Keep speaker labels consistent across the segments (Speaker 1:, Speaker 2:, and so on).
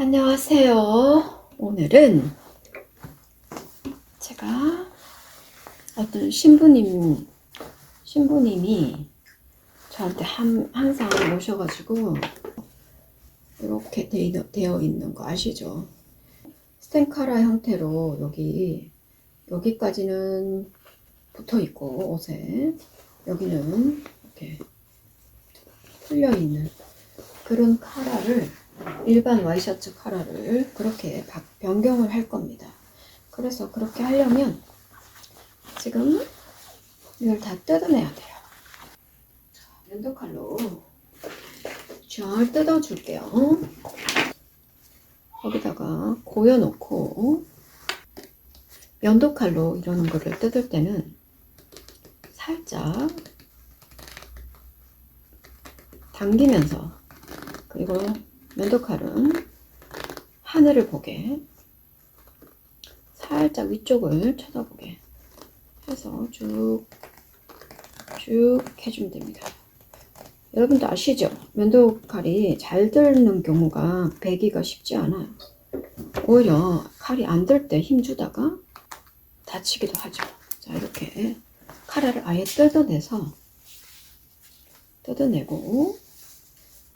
Speaker 1: 안녕하세요. 오늘은 제가 어떤 신부님, 신부님이 저한테 한, 항상 오셔가지고 이렇게 되어, 있는 거 아시죠? 스텐카라 형태로 여기, 여기까지는 붙어 있고, 옷에. 여기는 이렇게 풀려 있는 그런 카라를 일반 와이셔츠 카라를 그렇게 바- 변경을 할 겁니다. 그래서 그렇게 하려면 지금 이걸 다 뜯어내야 돼요. 자, 면도 칼로 잘 뜯어줄게요. 거기다가 고여놓고 면도 칼로 이런 거를 뜯을 때는 살짝 당기면서 그리고 면도칼은 하늘을 보게 살짝 위쪽을 쳐다보게 해서 쭉 쭉 해주면 됩니다. 여러분도 아시죠? 면도칼이 잘 들는 경우가 배기가 쉽지 않아요. 오히려 칼이 안 들 때 힘주다가 다치기도 하죠. 자 이렇게 카라를 아예 뜯어내서 뜯어내고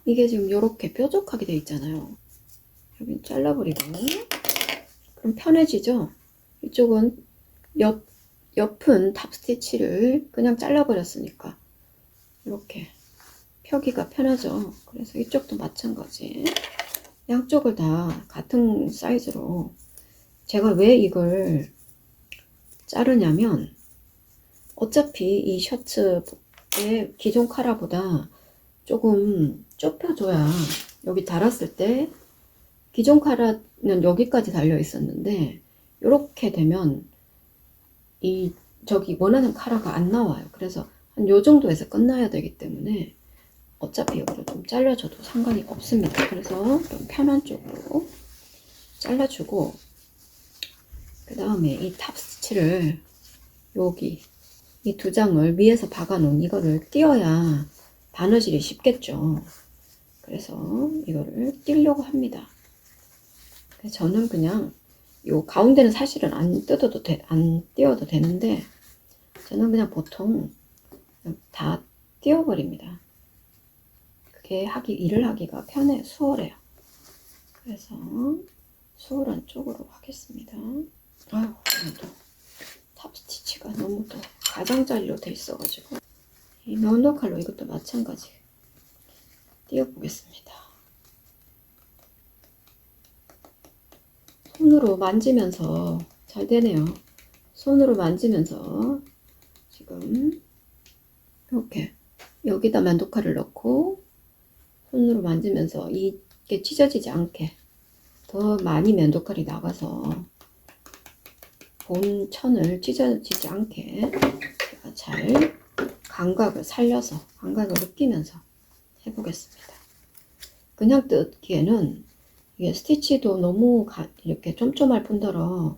Speaker 1: 이게 지금 이렇게 뾰족하게 돼 있잖아요. 여기 잘라버리고 그럼 편해지죠? 이쪽은 옆, 옆은 탑스티치를 그냥 잘라버렸으니까 이렇게 펴기가 편하죠. 그래서 이쪽도 마찬가지. 양쪽을 다 같은 사이즈로 제가 왜 이걸 자르냐면 어차피 이 셔츠의 기존 카라보다 조금 좁혀줘야 여기 달았을 때 기존 카라는 여기까지 달려 있었는데 이렇게 되면 이 저기 원하는 카라가 안 나와요. 그래서 한 요 정도에서 끝나야 되기 때문에 어차피 이거를 좀 잘라줘도 상관이 없습니다. 그래서 좀 편한 쪽으로 잘라주고 그 다음에 이 탑 스티치를 여기 이 두 장을 위에서 박아놓은 이거를 띄어야 바느질이 쉽겠죠. 그래서 이거를 띄려고 합니다. 저는 그냥 요 가운데는 사실은 안 뜯어도 돼, 안 띄어도 되는데 저는 그냥 보통 다 띄어버립니다. 그게 하기 일을 하기가 편해 수월해요. 그래서 수월한 쪽으로 하겠습니다. 아유, 오늘도 탑스티치가 너무 또 가장자리로 돼 있어가지고 이 면도칼로 이것도 마찬가지 띄워 보겠습니다. 손으로 만지면서 잘 되네요. 손으로 만지면서 지금 이렇게 여기다 면도칼을 넣고 손으로 만지면서 이게 찢어지지 않게 더 많이 면도칼이 나가서 본 천을 찢어지지 않게 제가 잘 감각을 살려서 감각을 느끼면서 해보겠습니다. 그냥 뜯기에는 이게 스티치도 너무 가, 이렇게 쫌쫌할 뿐더러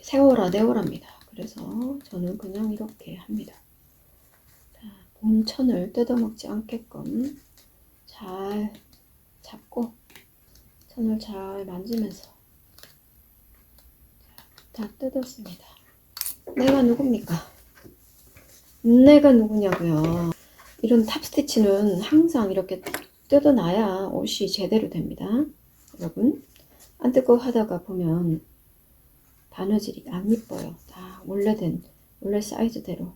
Speaker 1: 세워라 내워랍니다. 그래서 저는 그냥 이렇게 합니다. 자, 본천을 뜯어먹지 않게끔 잘 잡고 천을 잘 만지면서 다 뜯었습니다. 내가 누굽니까? 내가 누구냐고요. 이런 탑스티치는 항상 이렇게 뜯어놔야 옷이 제대로 됩니다. 여러분 안 뜯고 하다가 보면 바느질이 안 이뻐요. 다 원래된 원래 사이즈대로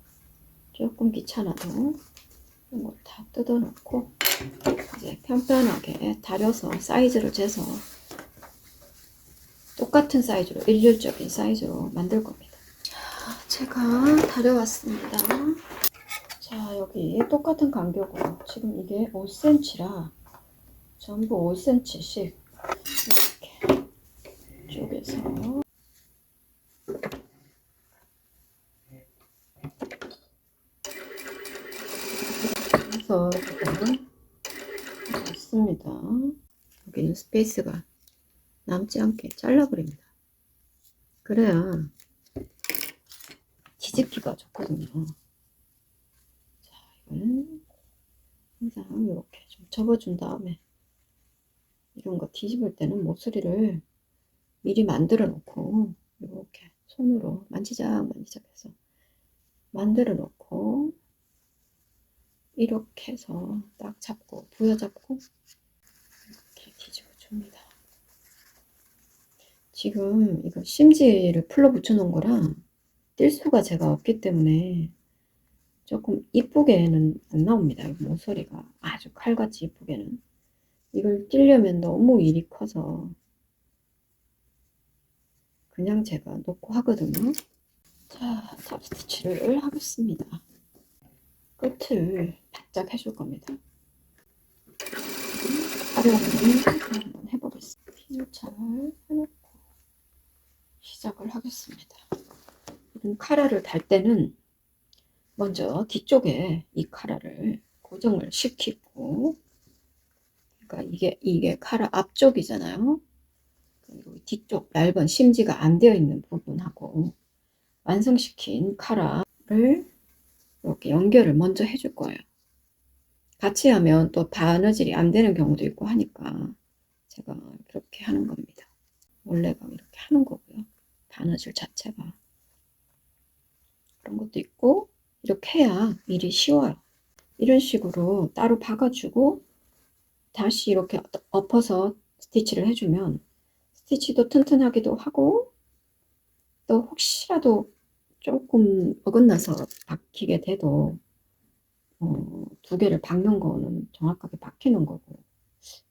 Speaker 1: 조금 귀찮아도 이걸 다 뜯어놓고 이제 편편하게 다려서 사이즈를 재서 똑같은 사이즈로 일률적인 사이즈로 만들 겁니다. 자, 제가 다려왔습니다. 자, 여기 똑같은 간격으로 지금 이게 5cm라 전부 5cm씩 이렇게 쪼개서 그래서 지금 좋습니다. 여기는 스페이스가 남지 않게 잘라버립니다. 그래야 뒤집기가 좋거든요. 자, 이거는 항상 이렇게 좀 접어준 다음에 이런 거 뒤집을 때는 모서리를 미리 만들어 놓고 이렇게 손으로 만지작 만지작 해서 만들어 놓고 이렇게 해서 딱 잡고 부여잡고 이렇게 뒤집어 줍니다. 지금 이거 심지를 풀러 붙여 놓은 거라 뛸 수가 제가 없기 때문에 조금 이쁘게는 안 나옵니다. 이 모서리가 아주 칼같이 이쁘게는 이걸 띄려면 너무 일이 커서 그냥 제가 놓고 하거든요. 자, 탑스티치를 하겠습니다. 끝을 바짝 해줄 겁니다. 활용을 한번 해보겠습니다. 핀을 잘 해놓고 시작을 하겠습니다. 카라를 달 때는 먼저 뒤쪽에 이 카라를 고정을 시키고 그러니까 이게 이게 카라 앞쪽이잖아요. 그리고 뒤쪽 얇은 심지가 안 되어 있는 부분하고 완성시킨 카라를 이렇게 연결을 먼저 해줄 거예요. 같이 하면 또 바느질이 안 되는 경우도 있고 하니까 제가 그렇게 하는 겁니다. 원래가 이렇게 하는 거고요. 바느질 자체가 그런 것도 있고 이렇게 해야 일이 쉬워요. 이런 식으로 따로 박아주고 다시 이렇게 엎어서 스티치를 해주면 스티치도 튼튼하기도 하고 또 혹시라도 조금 어긋나서 박히게 돼도 어, 두 개를 박는 거는 정확하게 박히는 거고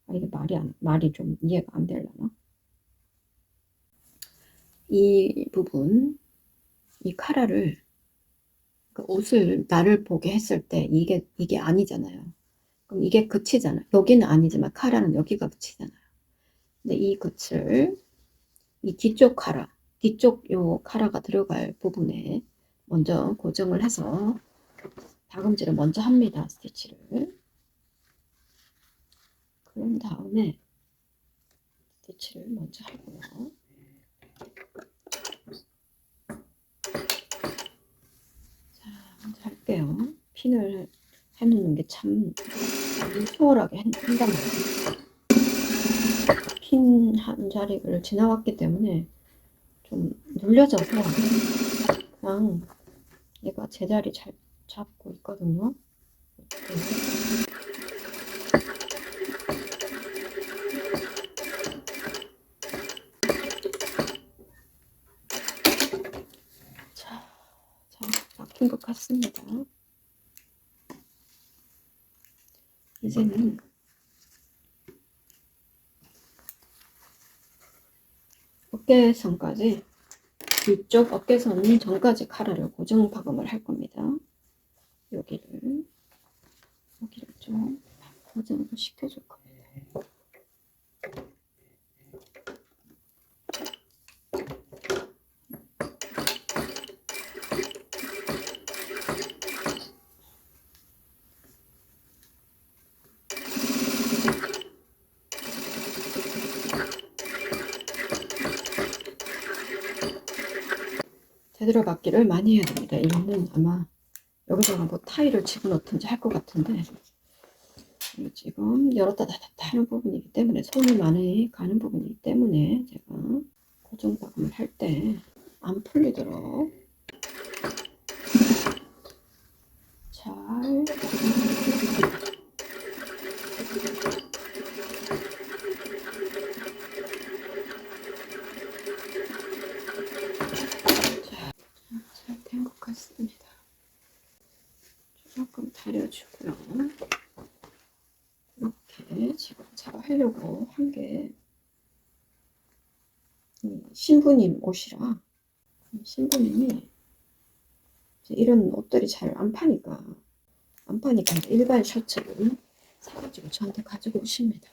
Speaker 1: 아, 이게 말이 안, 말이 좀 이해가 안 되려나? 이 부분 이 카라를 그 옷을 나를 보게 했을 때 이게 이게 아니잖아요. 그럼 이게 끝이잖아. 여기는 아니지만 카라는 여기가 끝이잖아요. 근데 이 끝을 이 뒤쪽 카라, 뒤쪽 요 카라가 들어갈 부분에 먼저 고정을 해서 다금질을 먼저 합니다. 스티치를. 그런 다음에 스티치를 먼저 하고요. 자, 먼저 할게요. 핀을 해놓는 게 참 수월하게 한- 한단 말이에요. 핀 한 자리를 지나왔기 때문에 좀 눌려져서 그냥 얘가 제자리 잘 잡고 있거든요. 이렇게. 자, 잘 박힌 것 같습니다. 이제는 어깨선까지 뒤쪽 어깨선 전까지 카라를 고정 박음을 할 겁니다. 여기를 여기를 좀 고정을 시켜줄 겁니다. 제대로 받기를 많이 해야 됩니다. 이거는 아마 여기다가 뭐 타일을 집어넣든지 할 것 같은데 지금 열었다 닫았다 하는 부분이기 때문에 손이 많이 가는 부분이기 때문에 제가 고정 박음을 할 때 안 풀리도록 잘잘 된 것 같습니다. 조금 다려주고요. 이렇게 지금 제가 하려고 한 게 신부님 옷이라 신부님이 이런 옷들이 잘 안 파니까 안 파니까 일반 셔츠를 사가지고 저한테 가지고 오십니다.